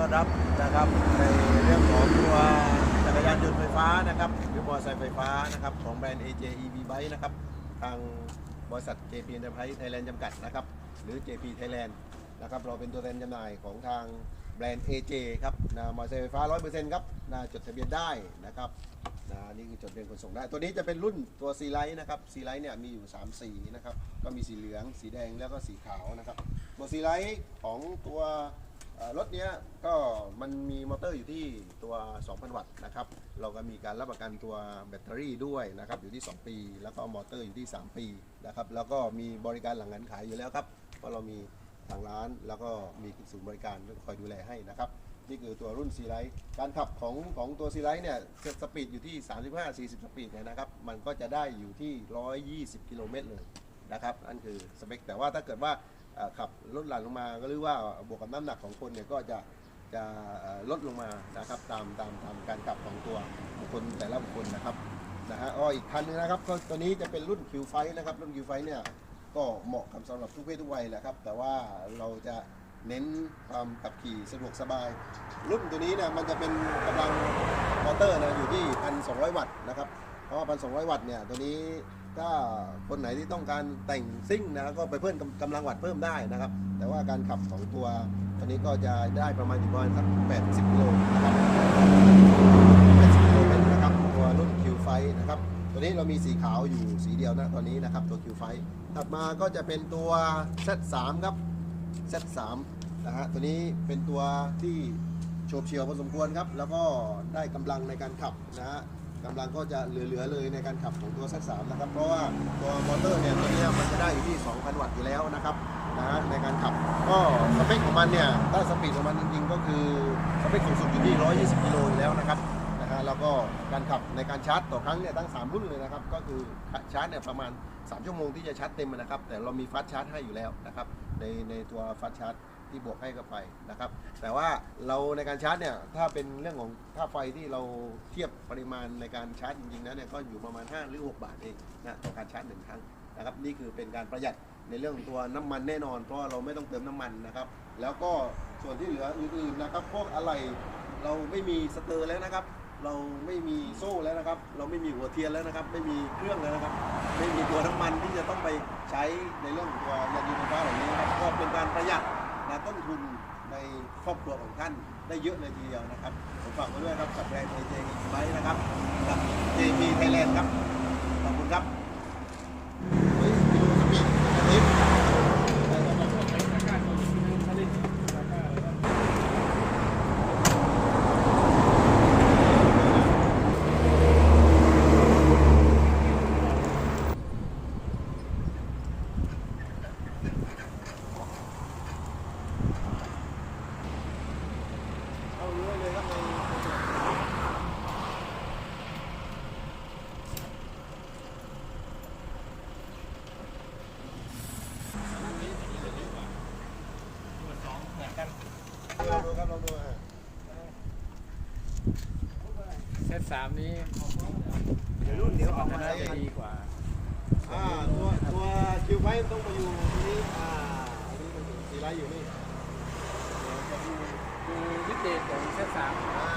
ต้อนรับนะครับในเรื่องของตัวจักรยานยนต์ไฟฟ้านะครับหรือมอเตอร์ไซค์ไฟฟ้านะครับของแบรนด์ AJ EV Bike นะครับทางบริษัท JP Enterprise Thailand จำกัดนะครับหรือ JP Thailand นะครับเราเป็นตัวแทนจำหน่ายของทางแบรนด์ AJ ครับนะมอเตอร์ไซค์ไฟฟ้า 100%ครับนะจดทะเบียนได้นะครับนะนี่คือจดทะเบียนขนส่งได้ ตัวนี้จะเป็นรุ่นตัว C Light นะครับ C Light เนี่ยมีอยู่ 3 สีนะครับก็มีสีเหลือง สีแดงแล้วก็สีขาวนะครับตัว C Light ของตัว รถเนี้ยก็มันมีมอเตอร์อยู่ที่ตัว 2,000 วัตต์นะครับ เราก็มีการรับประกันตัวแบตเตอรี่ด้วยนะครับอยู่ที่ 2 ปี แล้วก็มอเตอร์อยู่ที่ 3 ปีนะครับ แล้วก็มีบริการหลังการขายอยู่แล้วครับ เพราะเรามีทางร้านแล้วก็มีศูนย์บริการคอยดูแลให้นะครับ นี่คือตัวรุ่นซีไลท์การขับของของตัวซีไลท์เนี่ยสปีดอยู่ที่ 35-40 สปีดเนี่ยนะครับ มันก็จะได้อยู่ที่ 120 กิโลเมตรเลยนะครับนั่นคือสเปค แต่ว่าถ้าเกิดว่า ขับลดหลั่นลงมาก็หรือว่าบวกกับน้ำหนักของคนเนี่ยก็จะจะลดลงมานะครับตามตามตามการขับของตัวบุคคลแต่ละบุคคลนะครับนะฮะอ๋ออีกคันนึงนะครับก็ตัวนี้จะเป็นรุ่น Q5 นะครับรุ่น Q5 เนี่ยก็เหมาะกับสำหรับทุกเพศทุกวัยแหละครับ แต่ว่าเราจะเน้นความขับขี่สะดวกสบาย รุ่นตัวนี้เนี่ยมันจะเป็นกำลังมอเตอร์นะอยู่ที่ 1,200 วัตต์นะครับเพราะว่า1,200 วัตต์เนี่ยตัวนี้ ถ้าคนไหนที่ต้องการแต่งซิ่งนะก็ไปเพิ่มกำกำลังวัตต์เพิ่มได้นะครับ แต่ว่าการขับของตัวตัวนี้ก็จะได้ประมาณอยู่ประมาณสัก 80กิโลนะครับ80กิโลเมตรนะครับตัวรุ่น Q5 นะครับตัวนี้เรามีสีขาวอยู่สีเดียวนะตอนนี้นะครับตัว Q5 ถัดมาก็จะเป็นตัว Z3 ครับ Z3 นะฮะตัวนี้เป็นตัวที่โฉบเฉี่ยวพอสมควรครับ แล้วก็ได้กำลังในการขับนะฮะ กำลังก็จะเหลือๆเลยในการขับของตัว Z3 นะครับ เพราะว่าตัวมอเตอร์เนี่ยตัวนี้มันจะได้อยู่ที่ 2,000 วัตต์อยู่แล้วนะครับนะฮะในการขับก็สเปคของมันเนี่ยถ้าสปีดของมันจริงๆ ก็คือสเปคสูงสุดอยู่ที่ 120 กิโลอยู่แล้วนะครับนะฮะแล้วก็การขับในการชาร์จต่อครั้งเนี่ยตั้ง 3 รุ่นเลยนะครับ ก็คือชาร์จเนี่ยประมาณ 3 ชั่วโมงที่จะชาร์จเต็มนะครับ แต่เรามีฟาสต์ชาร์จให้อยู่แล้วนะครับในในตัวฟาสต์ชาร์จ ที่บวกให้เข้าไปนะครับ แต่ว่าเราในการชาร์จเนี่ยถ้าเป็นเรื่องของค่าไฟที่เราเทียบปริมาณในการชาร์จจริงๆนะเนี่ยก็อยู่ประมาณ 5 หรือ 6 บาทเองนะต่อการชาร์จหนึ่งครั้งนะครับนี่คือเป็นการประหยัดในเรื่องของตัวน้ำมันแน่นอน เพราะเราไม่ต้องเติมน้ำมันนะครับ แล้วก็ส่วนที่เหลืออื่นๆนะครับพวกอะไรเราไม่มีสเตอร์แล้วนะครับ เราไม่มีโซ่แล้วนะครับ เราไม่มีหัวเทียนแล้วนะครับ ไม่มีเครื่องแล้วนะครับ ไม่มีตัวน้ำมันที่จะต้องไปใช้ในเรื่องของตัวยานยนต์ไฟฟ้าเหล่านี้นะครับก็เป็นการประหยัด นะต้นทุนในครอบครัวของท่านได้เยอะเลยทีเดียวนะครับ ผมฝากไว้ด้วยครับกับแบรนด์ AJ ไว้นะครับกับ JP Thailand ครับ ขอบคุณครับเฮ้ยดูสปีดสปีด เอาเรื่อยเลยครับในลอง ดูครับลองดูอะเซตสามนี้เดี๋ยวรุ่นเดี๋ยวออกมาน่าใช้จะกันดีกว่าอ่าตัวตัวคิวไฟต้องมาอยู่ตรงนี้อ่าอันนี้มันสีไลท์อยู่นี่เดี๋ยวจะดูดูวิดเดตของเซตสามอ่า